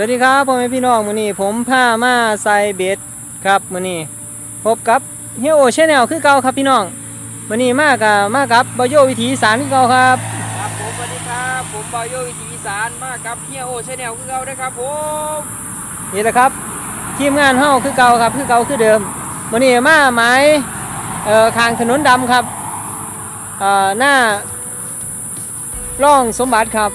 สวัสดีครับพ่อแม่พี่น้องมื้อนี้ผมพามาใส่เบ็ดครับมื้อนี้พบกับเฮียโอชแนลคือเก่าครับพี่น้องมื้อนี้มากับมากับบโยวิถีอีสานคือเก่าครับครับผมสวัสดีครับผมบอยโยวิถีอีสานมากับเฮียโอชาแนลคือเรานะครับผมนี่แหละครับทีมงานเฮาคือเก่าครับคือเก่าคือเดิมมื้อนี้มาหมายเอ่อข้างถนนดำครับเอ่อหน้าร่องสมบัติครับ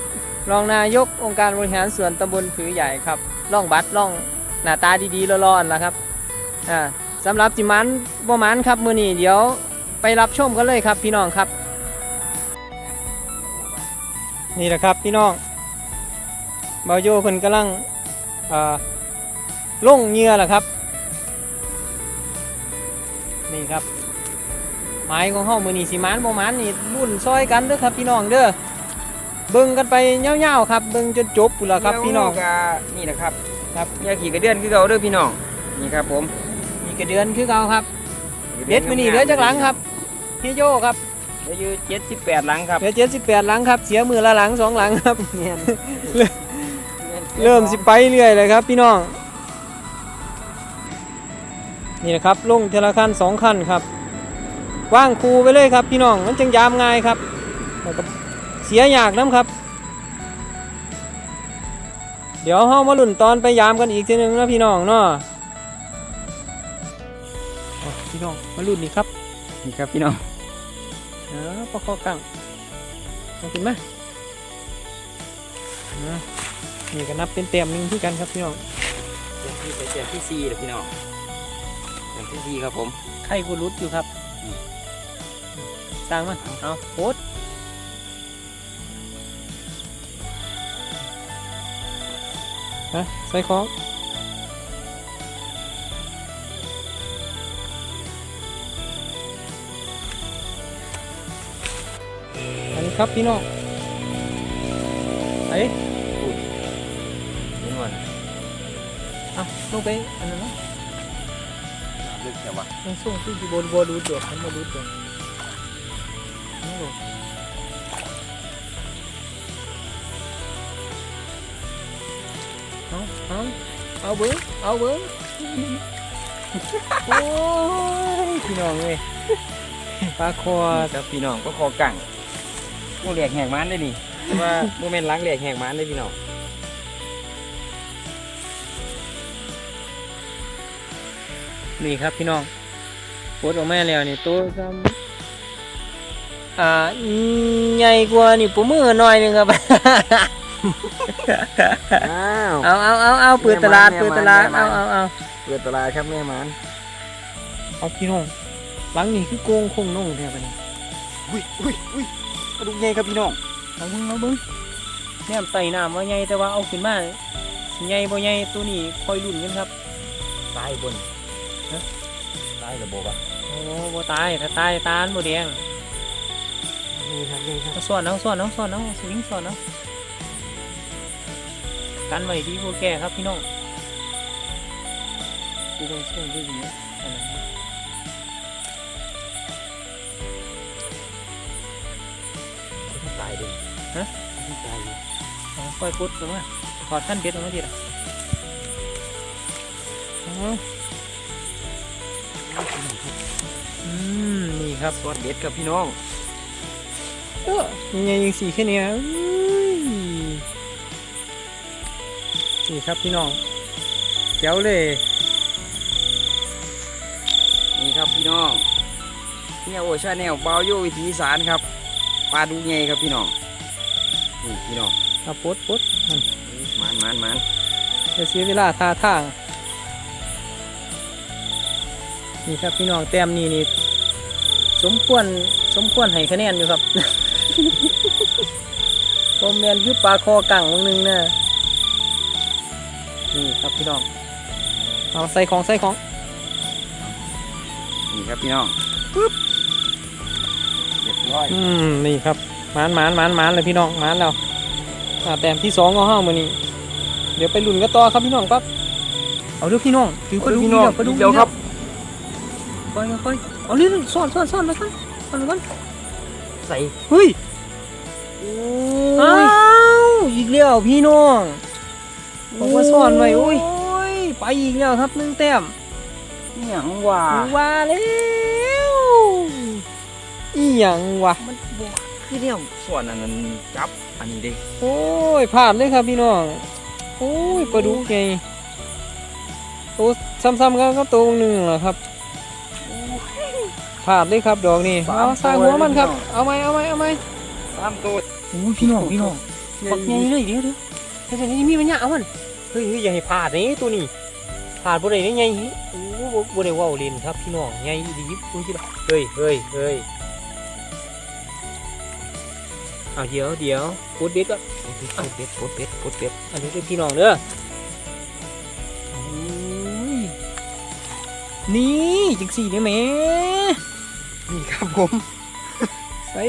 รองนายกองค์การบริหารส่วนตำบลผือใหญ่ครับร่องบัตรร่องหน้าตาดีๆร้อนๆล่ะครับอ่าสำหรับจิมันบ่มันครับมือนี้เดี๋ยวไปรับชมกันเลยครับพี่น้องครับ นี่แหละครับพี่น้องเบาโยเพิ่นกำลังอ่งเหยื่อแหละครับ นี่ครับหมายของห้องมือนีสีมานโมมานนี่รุ่นซอยกันเด้อครับพี่น้องเด้อ เบิ่งกันไปเงี้ยวๆครับเบิ่งจนจบปุ่นละครับพี่น้องเฮียก็นี่นะครับครับเฮียขี่กระเดือนคือเราเด้อพี่น้องนี่ครับผมมีกระเดือนคือเก่าครับเบ็ดมือนีเหลือจากหลังครับพี่โยครับเหลืออยู่เจ็ดสิบแปดหลังครับเหลือเจ็ดสิบแปดหลังครับ เสียมือละหลังสองหลังครับเริ่มสิไปเรื่อยเลยครับพี่น้องนี่นะครับลงเทละคันสองคันครับว่างคูไปเลยครับพี่น้องมันจังยามง่ายครับแล้วก็ เสียยากน้ำครับ เดี๋ยวเฮามาลุ่นตอนไปยามกันอีกทีหนึงนะพี่น้องเนาะอะพี่น้องมาลุ่นนี่ครับนี่ครับพี่น้องเออปลาคอกังมากินไหมอะนี่ก็นับเป็นเต็มหนึ่งที่กันครับพี่น้องเดือนที่เดือนที่สี่เด้อพี่น้องเดือนที่สี่ครับผมไข่กูรุดอยู่ครับอืมสร้างมาเอาโพส ฮะใส่ของอันนี้ครับพี่น้องไอ้นี่มันเอาลงไปอันนั้นเนาะลึกแต่ว่าลงส่งที่บนบัวดูดดวกมันมาดูดดวก เอาเอาเอาเบิ้งเอาเบิ้งโอ้ยพี่น้องเอ้ยปลาคอครับพี่น้องก็คอกังโมเหลียกแหกมันได้นี่แต่ว่าโมเมนต์ล้างเหลียกแหกมันได้พี่น้องนี่ครับพี่น้องโคตรออกมาแล้วนี่ตัวจำอ่าใหญ่กว่านี่ผมมือหน่อยหนึงครับ อ้าวเอาเอาเอาเอาเปิดตลาดแม่เปิดมันตลาดแม่เอามันเอาเอาเปิดตลาดครับแม่มันเอาพี่น้องหลังนี่คือโกงคงน่งแท้ปะนี่อุ้ยอุ้ยอุ้ยกระดูกใหญ่ครับพี่น้องเอาเบิ้งเอาเบิ้งแนมไต่น้ำว่าใหญ่แต่ว่าเอาขึ้นมาสิใหญ่บ่ใหญ่ตัวนี้คอยลุ้นกันครับตายบนฮะตายระบบอะโอ้บ่ตายถ้าตายตาลบ่แดงนี่ครับนี่ครับเอาซ่อนเอาซ่อนเอาซ่อนเอาสวิงซ่อนเอา กันไว้ดีพวกแกครับพี่น้องกูต้องส่งด้วยอย่างนี้อันนั้นนะตายดิฮะตายดิเอาค่อยพุดลงมาขอดท่านเบ็ดลงมาทีละเอาอืมนี่ครับสวัสดีครับพี่น้องเออยังไงยังสีแค่เนี้ย นี่ครับพี่น้องเจ๋วเลย นี่ครับพี่น้องเนี่ยโอชาแนลบาวโยวิถีอีสานครับปลาดูใหญ่ครับพี่น้องนี่พี่น้องเอาปลดปลดนั่นมันมันมันจะเสียเวลาท่าทางนี่ครับพี่น้องแต้มนี่นี่สมควรสมควรให้คะแนนอยู่ครับผมแมนอยุบปลาคอกังมึงหนึงนะนี่ครับ พี่น้อง เอาใส่ของใส่ของ นี่ครับพี่น้องปึ๊บเรียบร้อยอืมนี่ครับหมานหมานหมานหมานเลยพี่น้องหมานแล้วอ่าแต้มที่สองของห้ามือนี้ เดี๋ยวไปลุ้นกันต่อครับพี่น้องครับ เอาเรื่องพี่น้องถือปลาดุกพี่น้องปลาดุกเดี๋ยวครับไปไปเอานี่ซ่อนซ่อนซ่อนไปกันซ่อนไปกันใส่เฮ้ยโอ้อ้ายวอีกแล้วพี่น้องผมว่าซ่อนไว้โอ้ย ไปอีกแล้วครับหนึ่งแต้มนี่หยังว่าว่าแล้วอีหยังวะมันบ่คือเนี่ยส่วนอันนั้นจับอันนี้เด้โอ้ยพลาดเลยครับพี่น้องโอ้ยปลาดุกไงโอ้ซ้ำๆกันก็ตัวหนึ่งเหรอครับพลาดเลยครับดอกนี่เอาสร้างหัวมันครับ เอาไหมเอาไหมเอาไหมสามตัวโอ้ยพี่น้องพี่น้องปักใหญ่เลยเดี๋ยวเดี๋ยวเดี๋ยวนี้มีมันยะเอามันเฮ้ยเฮ้ยอย่าให้พลาดนี่ตัวนี้ พลาดบ่ได้นี่ใหญ่โอ้บ่บ่ได้เว้าเล่นครับพี่น้องใหญ่ดีคุณคิดว่าเฮ้ยเฮ้ยเฮ้ยเอาเดี๋ยวเดี๋ยวพุดเบ็ดก็ปดเป็ดปดเป็ดปดเป็ดอันนี้เป็นพี่น้องเด้อโอ้ยนี่จังสี่เนี่ยแหม่นี่ครับผมใส่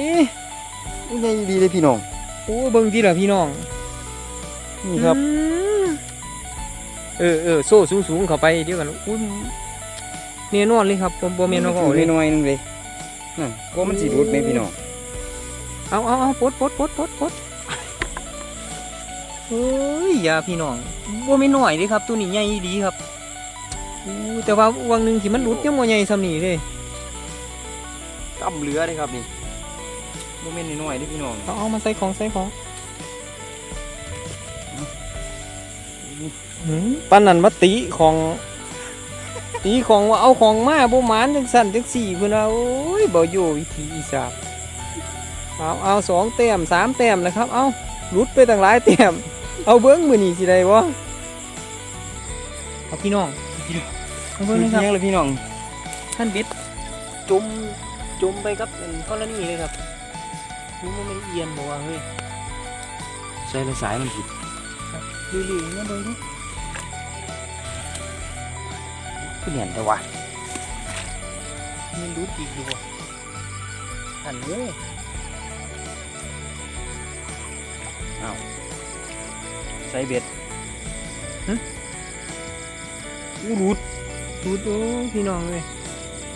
นี่ไงดีเลยพี่น้องโอ้ยเบิ่งดีล่ะพี่น้องนี่ครับอืม เออเออโซ่สูงสูงๆเข้าไปเดี๋ยวกันอุ้ยเนี่ยนอนเลยครับบ่บ่แม่นว่าถืเอาอเลยน้อยๆนึงเลยนั่นก็มันสิรุดไหมพี่น้องเอาเอาเอาปลดปลดปลดปลดปลดเฮ้ยอย่าพี่น้องบ่แม่นน้อยเด้ครับ ตัวนี้ใหญ่ดีครับอู้แต่ว่าวังหนึงที่มันหลุดยังบ่ใหญ่ส่ำนี้เลยกำเหลือเลยครับนี่บ่แม่นน้อยๆเด้พี่น้องเอาเอามาใส่ของใส่ของ ปันนันมาติของตีของว่าเอาของมาบ่หมานจังสั่นจังสี่พุ่นเอาโอ้ยบ่อยู่วิธีอีสานเอาเอาสองแต้มสามแต้มแล้วครับ เอาหลุดไปตั้งหลายแต้มเอาเบิ้งมือนี่สิได้บ่เอาพี่น้องเอาเบิ้งเลยครับเพียงเลยพี่น้องท่านเบ็ดจมจมไปกับอันกรณีเลยครับนี่มันเป็นเอียนบอกว่าเฮ้ยใส่ละสายมันผิดดูดิมาเบิ่งดิ คือเห็นแต่ว่ามันรู้อีกดูว่ะหันเลยใส่เบ็ดอู้รุดดูดโอ้พี่น้องเลย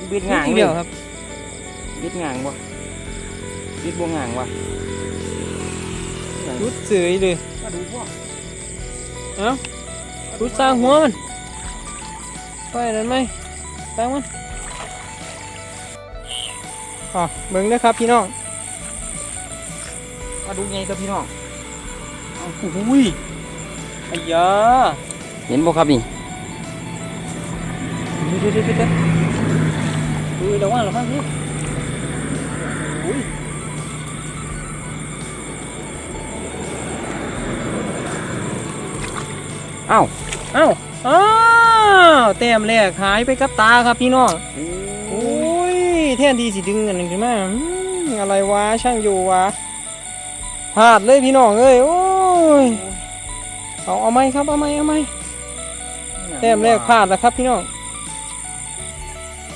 เบ็ดงาง่างงเดีเดียยววครับเบ็ดง่างบ่เบ็ดบ่ง่างวะรุดเสยเลยมาดูพ่อรุดสร้างหัวมัน ไปนั่นไหมสร้างมันอ๋อเบิ่งนะครับพี่น้องมาดูไงครับพี่น้องโอ้ยไอ้ยาเห็นบ่ครับนี่เดี๋ยวเดี๋ยวเดี๋ยวเดี๋ยวดูระวังระวังนี่อุ้ยเอ้าอ้าว แต้มแรกหายไปกับตาครับพี่น้องโอ้ยแทนที่สิดึงกันขึ้นมาอืมอะไรวะช่างอยู่วะพลาดเลยพี่น้องเอ้ยโอ้ยเอาเอาไหมครับเอาไหมเอาไหมแต้มแรกพลาดแล้วครับพี่น้อง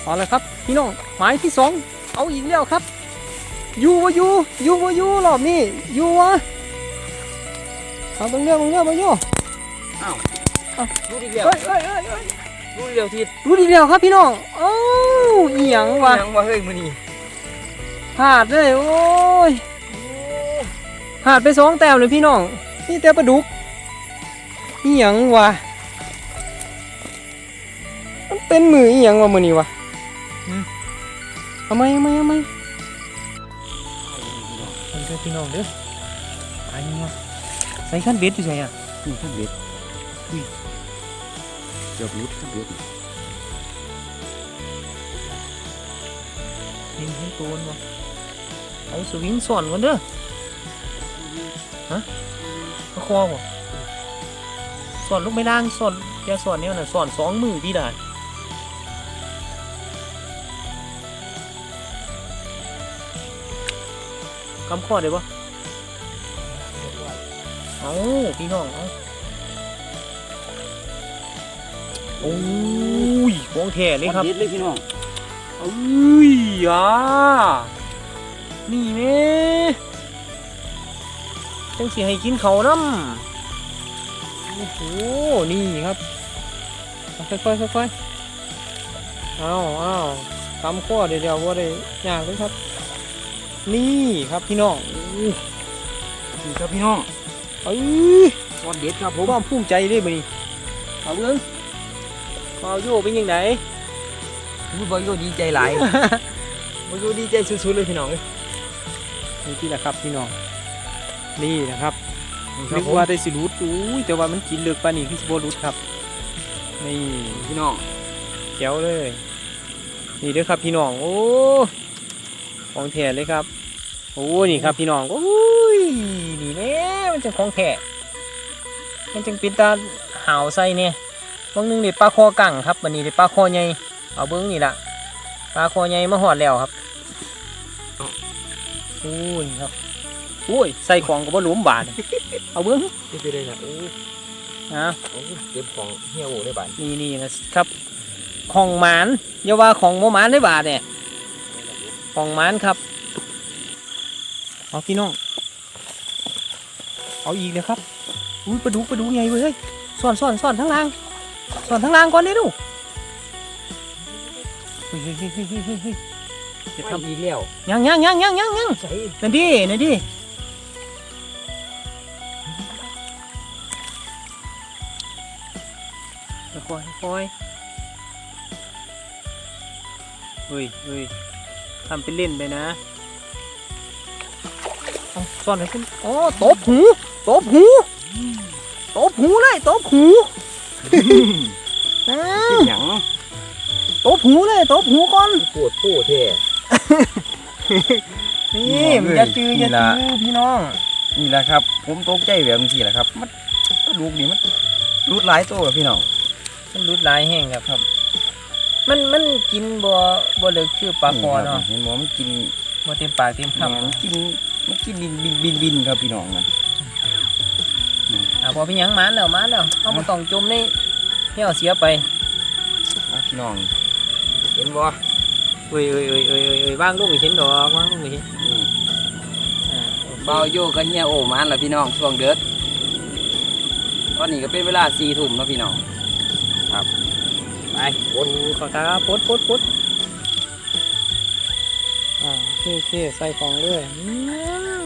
เอาละครับพี่น้องหมายที่สองเอาอีกแล้วครับอยู่วะอยู่อยู่วะอยู่รอบนี้อยู่วะเอาตรงเรื่องตรงเรื่องมาอยู่ดูดิเดียวเฮ้ยเฮ้ยเฮ้ย เฮ้ยดูดิเดียวทิศรู้ดีแล้วครับพี่น้องเอ้าอีหยังวะยังว่าเฮ้ยมื้อนี้พลาดเลยโอ้ยพลาดไปสองแต้มเลยพี่น้องนี่แต่ปลาดุกนี่หยังวะมันเป็นมืออีหยังวะมือนี้วะอืมเอาไหมเอาไหมเอาไหมเอาเด้อพี่น้องเด้ออันนี้วะใส่ขั้นเบ็ดอยู่ใส่อะนี่ครับเบ็ดอุ้ย เกือบรุดครับเบ็ดเห็นเห็นตัวมันวะเอาสวิงสอนกันเด้อฮะมาคอบ่สอนลูกไม่ล่างสอนอย่าสอนเนี่ยนะสอนสองมือพี่ได้คำข้อได้ปะเอาพี่น้องเอา โอ้ยของแท้เลยครับเบ็ดเลยพี่น้องเอ้ยอะนี่แม่จังสิให้กินเขาวน้ำโอ้โหนี่ครับเอาค่อยๆค่อยๆเอาเอาคำข้อเดี๋ยวเดี๋ยวว่าได้ยากเลยครับ นี่ครับพี่น้องอู้นี่ครับพี่น้องเอ้ยซอนเด็ดครับผมความภูมิใจเลยมื้อนี้เอาเบิ่งเบาโยเป็นยังไงพูดบอยโยดีใจหลายบอยโยดีใจสุดๆเลยพี่น้องเอ้ยนี่ที่แหละครับพี่น้อง นี่นะครับนี่คนึรับกผมว่าได้สิรุดอุ้ยแต่ว่ามันกินเลือกปานนี้คือสิบ่รุดครับ นี่พี่น้องแจ๋วเลย นี่เด้อครับพี่น้อง โอ้ของแท้เลยครับ โอ้นี่ครับพี่น้องโอ้ยนี่แน่มันจะของแท้มันจึงเป็นตาหาวใส่เนี่ย บางหนึงเด็ดปลาคอกั่งครับวันนี้เด็ดปลาคอใหญ่เอาเบิ้งนี่ละปลาคอใหญ่มาหอดแล้วครับโอ้ยครับโอ้ยใส่ของก็บ่หลวมบาทเอาเบิ้งนี่ไปเลยนะโอ้นะโอ้เก็บของเฮียโอ้ได้บ้านนี่นี่นะครับ ของหมานอย่าว่าของโมหมานได้บาทเนี่ยของหมานครับเอาพี่น้องเอาอีกนะครับอุ้ยปลาดุกปลาดุกใหญ่เว้ยเฮ้ยซ่อนซ่อนซ่อนทั้งล่าง ซ่อนทั้งล่างก่อนเลยดูเฮ้ยเฮ้ยเฮ้ยเฮ้ยเฮ้ยเฮ้ยเฮ้ยจะทำทำอีกแล้วยังยังยังยังยังยังใส่นั่นดินั่นดิค่อยค่อยเฮ้ยเฮ้ยทำเป็นเล่นไปนะเอาซ่อนไหนขึ้นอ๋อตบหูตบหูตบหูเลยตบหูอ้า กิวนหยังตบหูเลยตบหูก่อนปวดปูแท้นี่มันจะจือนี่จะล่ะจือพี่น้อง นี่แหละครับ ผมตกใจแบบนี้แหละครับ มันลูกนี่มันรูดหลายตัวอะพี่น้อง มันรุดหลายแห้งครับครับ มันมันกินบ่บ่เลิกคือปลาคอเนาะเห็นบ่มันกินบ่เต็มปากเต็มแหมคำมันกินมันกินบินบินบินบินครับพี่น้องนะ อ่าพอเป็นหยังหมานแล้วหมานแล้วเอาบ่ต้องจมในเหี่ยวเสียไปอะพี่น้องเห็นบ่เอ้ยเอ้ยเอ้ยเอ้ยเอ้ยเอ้ยวางลูกให้เห็นดอกวางลูกให้เห็นอืมอ่าโอเคเบาโยกับเฮียโอมานแล้วพี่น้องช่วงเดือดตอนนี้ก็เป็นเวลาสี่ทุ่มแล้วพี่น้องไปปดขอตาปดปดปดอ่าโอเคโอเคใส่ของเลยอืม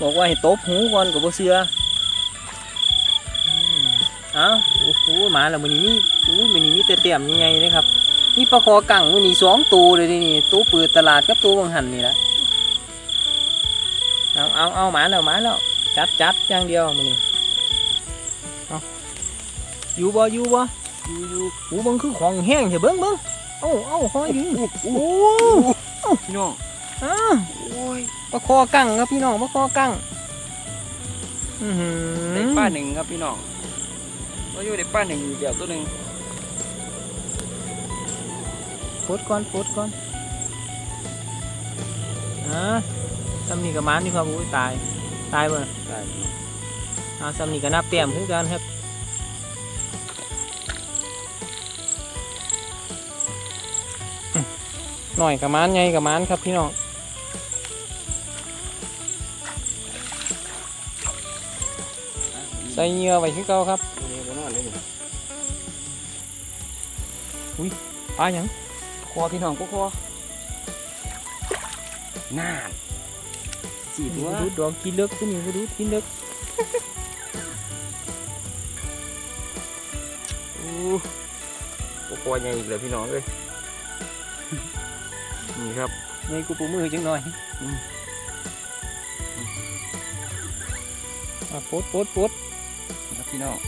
บอกว่าให้ตบหูก่อนก็บ่เชื่ออื มาแล้วมื้อนี้มีอู้มื้อนี้มีแต่เตี่ยมใหญ่ๆเลยครับมีปลาคอกั่งมื้อนี้สองตัวเลยเดะนี่ตัวเปิดตลาดกับตัวบางหันนี่ละเอาเอาเอาหมาแล้วหมาแล้วจัดจัดอย่างเดียวมื้อนี้เอาอยู่บ่อยู่บ่อยู่อยู่โอ้เบิ่งคือของแห้งเถอะเบิ่งเบิ่งเอ้าเอ้าหอยอยู่โอ้พี่น้องอ้าวโอ้ยปลาคอกั่งครับพี่น้องปลาคอกั่งอือหือได้ป้าหนึ่งครับพี่น้อง เบาโยได้ป้าหนึ่งอยู่เดียวตัวหนึ่งปลดก่อนปลดก่อนอ่าซ้ำนี่กับมันนี่ครับอุ้ยตาย ตายบ่ได้อ่าซ้ำนี่ก็นับเต็มคือกันครับอืมหน่อยกับมันไงกับมันครับพี่น้อง ใส่เหงื่อไว้คือเก่าครับนี่บ่นอนเลยนี่ปลาหยังคอพี่น้องก็คอน่านสี่ตัวดูดอกกินเลิกตัวนี้ก็ดูกินเลิกอู้ก็คอใหญ่อีกเลยพี่น้องเลยนี่ครับในกูปูมือจังหน่อยอืมอะปดปดปดครับ พี่น้อง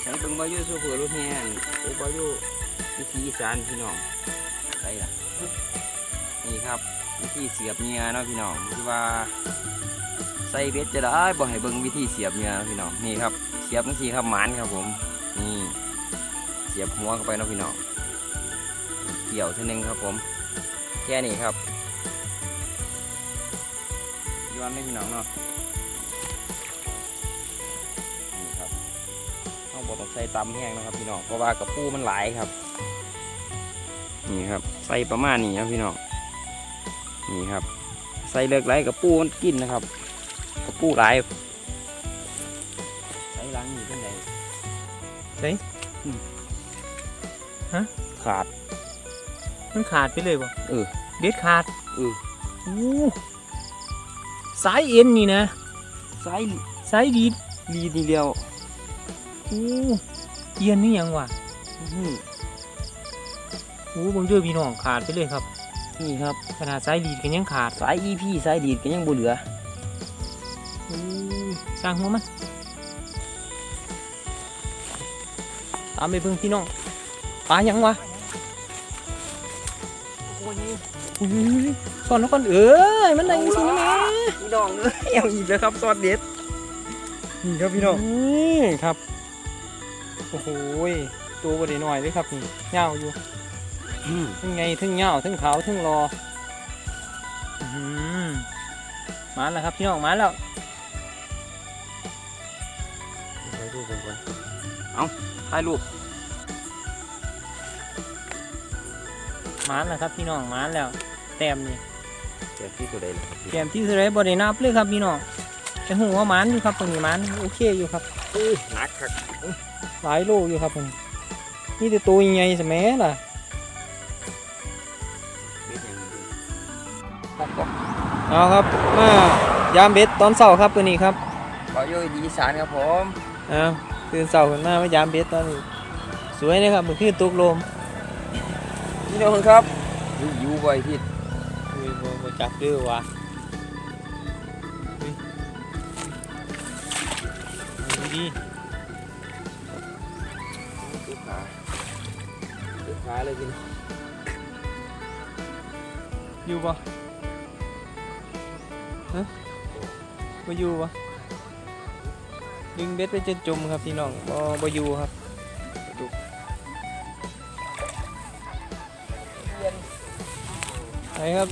ใช้เบิ่งบายุโซเฟอร์รถแห่นโอ้บายุวิธีอีสานพี่น้องใช่ล่ะนี่ครับวิธีเสียบเหงื่อเนาะพี่น้องที่ว่าใส่เบ็ดจะได้บ่ให้เบิ่งวิธีเสียบเหงื่อนะพี่น้องนี่ครับเสียบจังซี่ครับหมานครับผมนี่เสียบหัวเข้าไปเนาะพี่น้อง เกี่ยวเท่านึงครับผม แค่นี้ครับย้อนไม่พี่น้องเนาะนี่ครับต้องบอกต้องใส่ตำแห้งนะครับพี่น้องเพราะว่ากระปูมันหลายครับ นี่ครับใส่ประมาณนี้ครับพี่น้องนี่ครับ ใส่เลือกไรกระปูมันกินนะครับกระปูหลายใส่ล้างนี่เป็นไงใส่ขาด มันขาดไปเลยบ่เออเบ็ดขาดเอออู้สายเอ็นนี่นะสายสายดีดลีดนี่เดียวอู้เอียนนี่ยังวะอืมอู้เบิ่งเด้อพี่น้องขาดไปเลยครับ นี่ครับขนาดสายดีดก็ยังขาดสาย EP สายดีดก็ยังบ่เหลืออู้สร้างหัวมันตามไปเบิ่งพี่น้องปลายังวะ สอนแล้วก่อนเอ้ยมันได้ยังสินะแม่พี่น้องเอ้ยเอาอีกแล้วครับซอสเด็ดนี่ครับพี่น้องนี่ครับโอ้โหยตัวบดีหน่อยเลยครับนี่เงาวอยู่อืมทั้งไงทั้งเงาวทั้งขาวทั้งรออื้อหือมาแล้วครับพี่น้องมาแล้วถ่ายรูปผมก่อนเอาถ่ายรูป มาแล้วครับพี่น้องมาแล้ว แต้มนี่เดี๋ยวพี่ตัวใดล่ะครับพี่แต้มที่สุดเลยบดีนับเลยครับพี่น้องแต่หัวามันอยู่ครับตรงนี้มันโอเคอยู่ครับอู้หนักครับหลายโลอยู่ครับผมนี่แต่ตัวใหญ่ๆสมัยล่ะเบ็ดยังดีเอาครับมายามเบ็ดตอนเช้าครับตัวนี้ครับขออยู่ดีอีสานครับผมอ้าวตื่นเช้าขึ้นมามายามเบ็ดตอนนี้ สวยนะครับมันคือตกลม พี่น้องครับอยู่อยู่บ่อยพี่อุ้ยบ่บ่จับเด้อวะอุ้ยเอาดีลูกค้าลูกค้าเลยพี่น้องอยู่ปะฮะบ่อยู่ปะดึงเบ็ดไปจนจมครับพี่น้องบ่บ่อยู่ครับ ครับ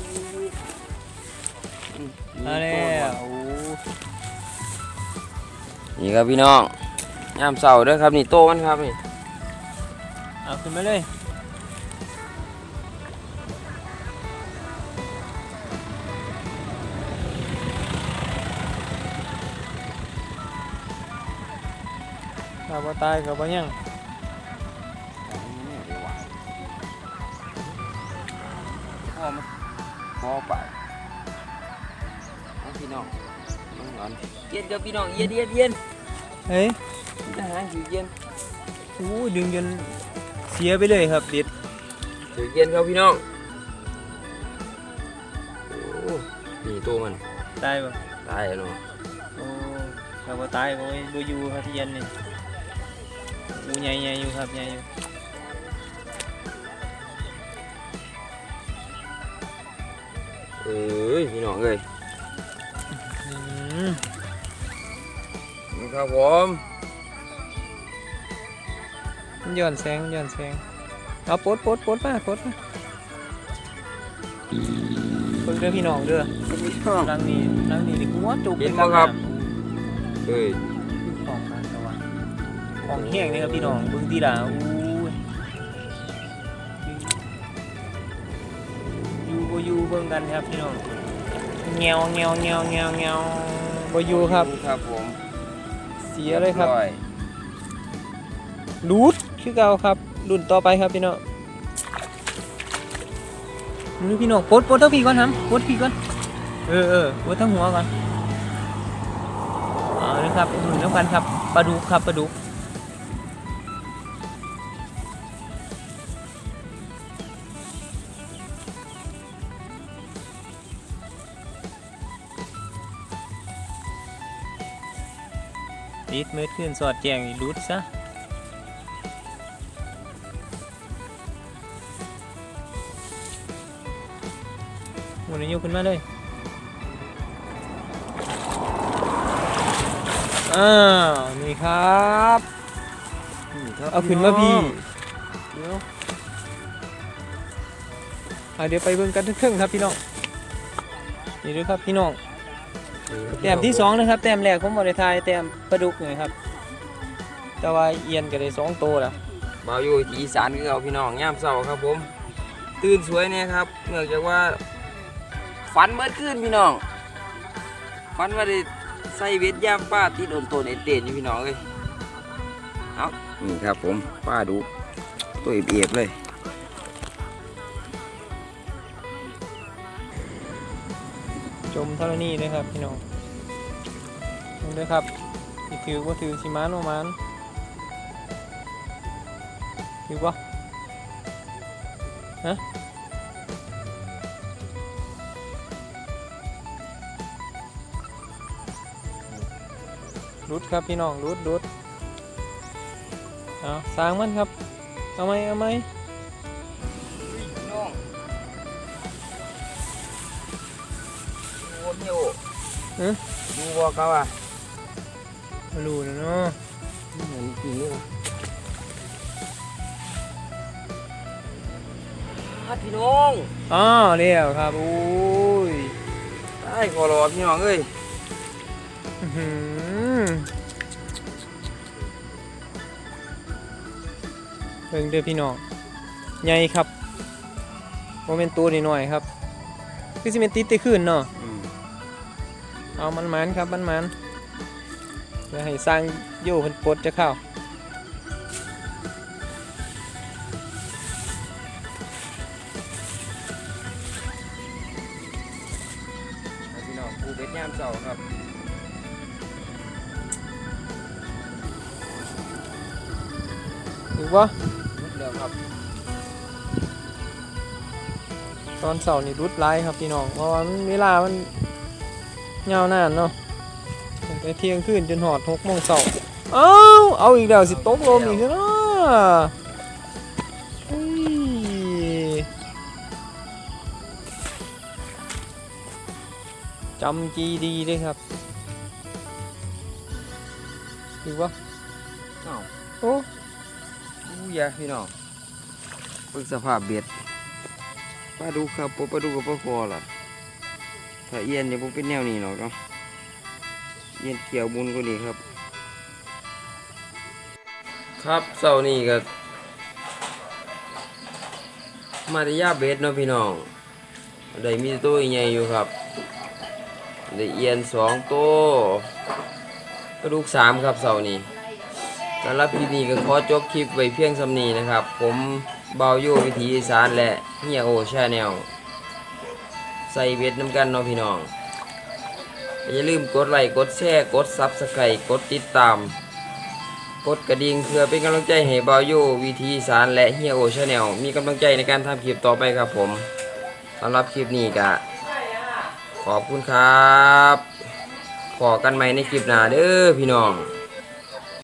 มาแล้วโอ้นี่ครับพี่น้องยามเสาร์เด้อครับนี่โตมันครับนี่เอาขึ้นมาเลยถ้าบ่ตายก็บ่ยัง เย็นครับพี่น้องเย็นเย็นเย็นเฮ้ยทหารถือเย็นโอ้ยดึงจนเสียไปเลยครับเด็ดถือเย็นครับพี่น้องโอ้นี่ตัวมันตายปะตายแล้วเนาะโอ้เราบ่ตายโอ้ยบ่อยู่ครับเย็นนี่โอ้ใหญ่ใหญ่อยู่ครับใหญ่อยู่เอ้ยพี่น้องเอ้ย อืมนี่ครับผมมันย้อนแสงมันย้อนแสงเอาปลดปลดปลดมาปลดมาเพิ่งเด้อพี่น้องเด้อพี่น้องรังนี้รังนี้ดิหัวจุกเห็นบ่ครับเอ้ยของมาตะวันของแห้งเลยครับพี่น้องเบิ่งทีละอู้ยอยู่บ่อยู่เบิ่งกันครับพี่น้องเงียวเงียวเงียวเงียวเงียวบ่อยู่ครับครับผม เสียเลยครับอยรูดคือเก่าครับรุ่นต่อไปครับพี่น้องนี่พี่น้องปดปดทั้งพี่ก่อนครับปดพี่ก่อนเออเออปดทั้งหัวก่อนเอาเลยครับรุ่นเดียวกันครับปลาดุกครับปลาดุก ติดเม็ดขึ้นสอดแจงนี่รูดซะหมุนยกขึ้นมาเลยอ้าวนี่ครับนี่ครับเอาขึ้นมาพี่เดี๋ยวเอาเดี๋ยวไปเบิ่งกันทึ่งๆครับพี่น้องนี่ด้วยครับพี่น้อง แต้มที่สองนะครับแต้มแรกผมบริทายแต้มปลาดุกนี่ครับ แต่ว่าเอียนก็ได้สองตัวแล้วบ่าอยู่ที่อีสานคือเอาพี่น้องยามเช้าครับผม ตื่นสวยเนี่ยครับเนื่องจากว่าฝันเมื่อคืนพี่น้องฝันว่าได้ใส่เวทยามป้าที่โดนตัวเนเต้นอยู่พี่น้องเอ้ยเอานี่ครับผมป้าดูตัวเอฟๆเลย จมเท่านี้เลยครับพี่น้องดูด้วยครับถือว่าถือสิมานประมาณถือปะฮะรุดครับพี่น้องรุดรุดเอาสร้างมันครับ เอาไหมเอาไหม ดูบ่เขาอะมาดูนะเนาะเหมือนจริงเลยว่ะอะพี่น้องอ๋อเรียวครับอุ้ยได้ขอรอพี่น้องเอ้ยอื้อหือเบิ่งเด้อพี่น้องใหญ่ครับโมเมนตัวนิดหน่อยๆครับคือสิเป็นติดได้ขึ้นเนาะอืม เอามันมันๆครับมันมันเดี๋ยวให้สร้างโย่เพิ่นปลดจะเข้าให้พี่น้องปูเบ็ดยามเช้าครับถูกปะรุดแล้วครับ ตอนเสาร์นี่รุดไล่ครับพี่น้อง เพราะว่ามันเวลามัน ยาวนานเนาะตั้งแต่เที่ยงคืนจนหอดหกโมงเสาร์เอ้าเอาอีกแล้วสิตกลมอีกแล้วเนาะอุ้ยจำจีดีเลยครับถูกปะอ้าวโอ้อู้ยาพี่น้องเบิ่งสภาพเบ็ดปลาดุกครับปลาดุกกับปลาคอล่ะ ถ้าเอียนเนี่ยผมเป็นแนวนี้หรอกเนาะเอียนเกี่ยวบุญก็ดีครับ ครับเสาร์นี้ก็มาได้ยาเบ็ดเนาะพี่น้องได้มีตัวใหญ่อยู่ครับได้เอียนสองตัวกระดูกสามครับเสาร์นี้สำหรับคลิปนี้ก็ขอจบคลิปไว้เพียงสำนีนะครับ ผมเบาโยวิถีอีสานและเฮียโอชาแนล ใส่เบ็ดน้ำกันเนาะพี่น้อง อย่าลืมกดไลค์กดแชร์กดซับสไครต์กดติดตาม กดกระดิ่งเพื่อเป็นกำลังใจให้บาโยวิถีอีสานและเฮียโอชาแนลมีกำลังใจในการทำคลิปต่อไปครับผมสำหรับคลิปนี้ก็ขอบคุณครับพอกันใหม่ในคลิปหน้าเด้อพี่น้อง